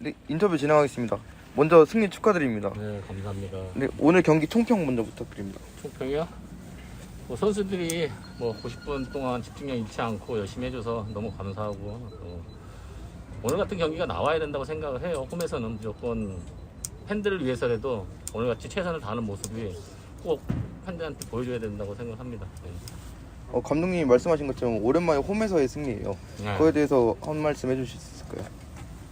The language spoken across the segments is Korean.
네, 인터뷰 진행하겠습니다. 먼저 승리 축하드립니다. 네, 감사합니다. 네, 오늘 경기 총평 먼저 부탁드립니다. 총평이요? 뭐 선수들이 뭐 90분 동안 집중력 잃지 않고 열심히 해줘서 너무 감사하고 또 오늘 같은 경기가 나와야 된다고 생각을 해요. 홈에서는 무조건 팬들을 위해서라도 오늘같이 최선을 다하는 모습이 꼭 팬들한테 보여줘야 된다고 생각합니다. 네. 어, 감독님이 말씀하신 것처럼 오랜만에 홈에서의 승리예요. 네. 그거에 대해서 한 말씀 해주실 수 있을까요?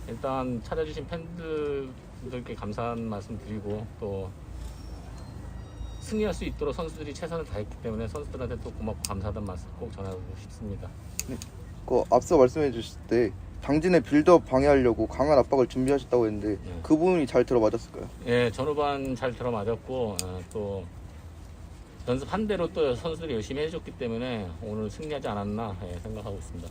일단 찾아주신 팬들께 감사한 말씀 드리고 또 승리할 수 있도록 선수들이 최선을 다했기 때문에 선수들한테 또 고맙고 감사하다는 말씀 꼭 전하고 싶습니다. 그 앞서 말씀해 주실 때 당진의 빌드업 방해하려고 강한 압박을 준비하셨다고 했는데 네. 그 부분이 잘 들어맞았을까요? 예, 전후반 잘 들어맞았고 어, 또 연습한 대로 또 선수들이 열심히 해줬기 때문에 오늘 승리하지 않았나 예, 생각하고 있습니다.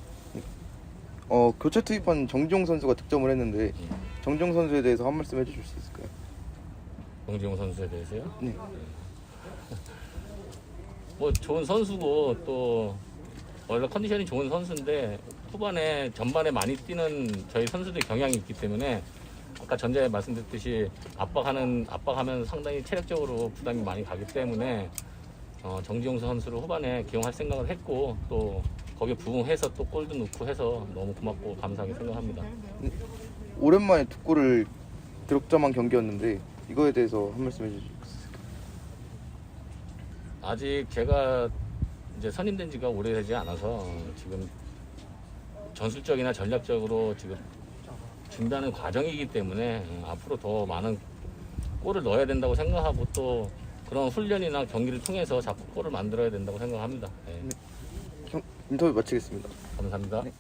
어, 교체 투입한 정지용 선수가 득점을 했는데 예. 정지용 선수에 대해서 한 말씀 해주실 수 있을까요? 정지용 선수에 대해서요. 네. 뭐 좋은 선수고 또 원래 컨디션이 좋은 선수인데 후반에 전반에 많이 뛰는 저희 선수들 경향이 있기 때문에 아까 전에 말씀드렸듯이 압박하는 압박하면 상당히 체력적으로 부담이 많이 가기 때문에 어, 정지용 선수를 후반에 기용할 생각을 했고 또 거기에 부응해서 또 골도 넣고 해서 너무 고맙고 감사하게 생각합니다. 오랜만에 두 골을 득점한 경기였는데 이거에 대해서 한 말씀 있을까요? 아직 제가 이제 선임된 지가 오래되지 않아서 지금 전술적이나 전략적으로 지금 준비하는 과정이기 때문에 앞으로 더 많은 골을 넣어야 된다고 생각하고 또 그런 훈련이나 경기를 통해서 자꾸 골을 만들어야 된다고 생각합니다. 네, 경- 인터뷰 마치겠습니다. 감사합니다. 네.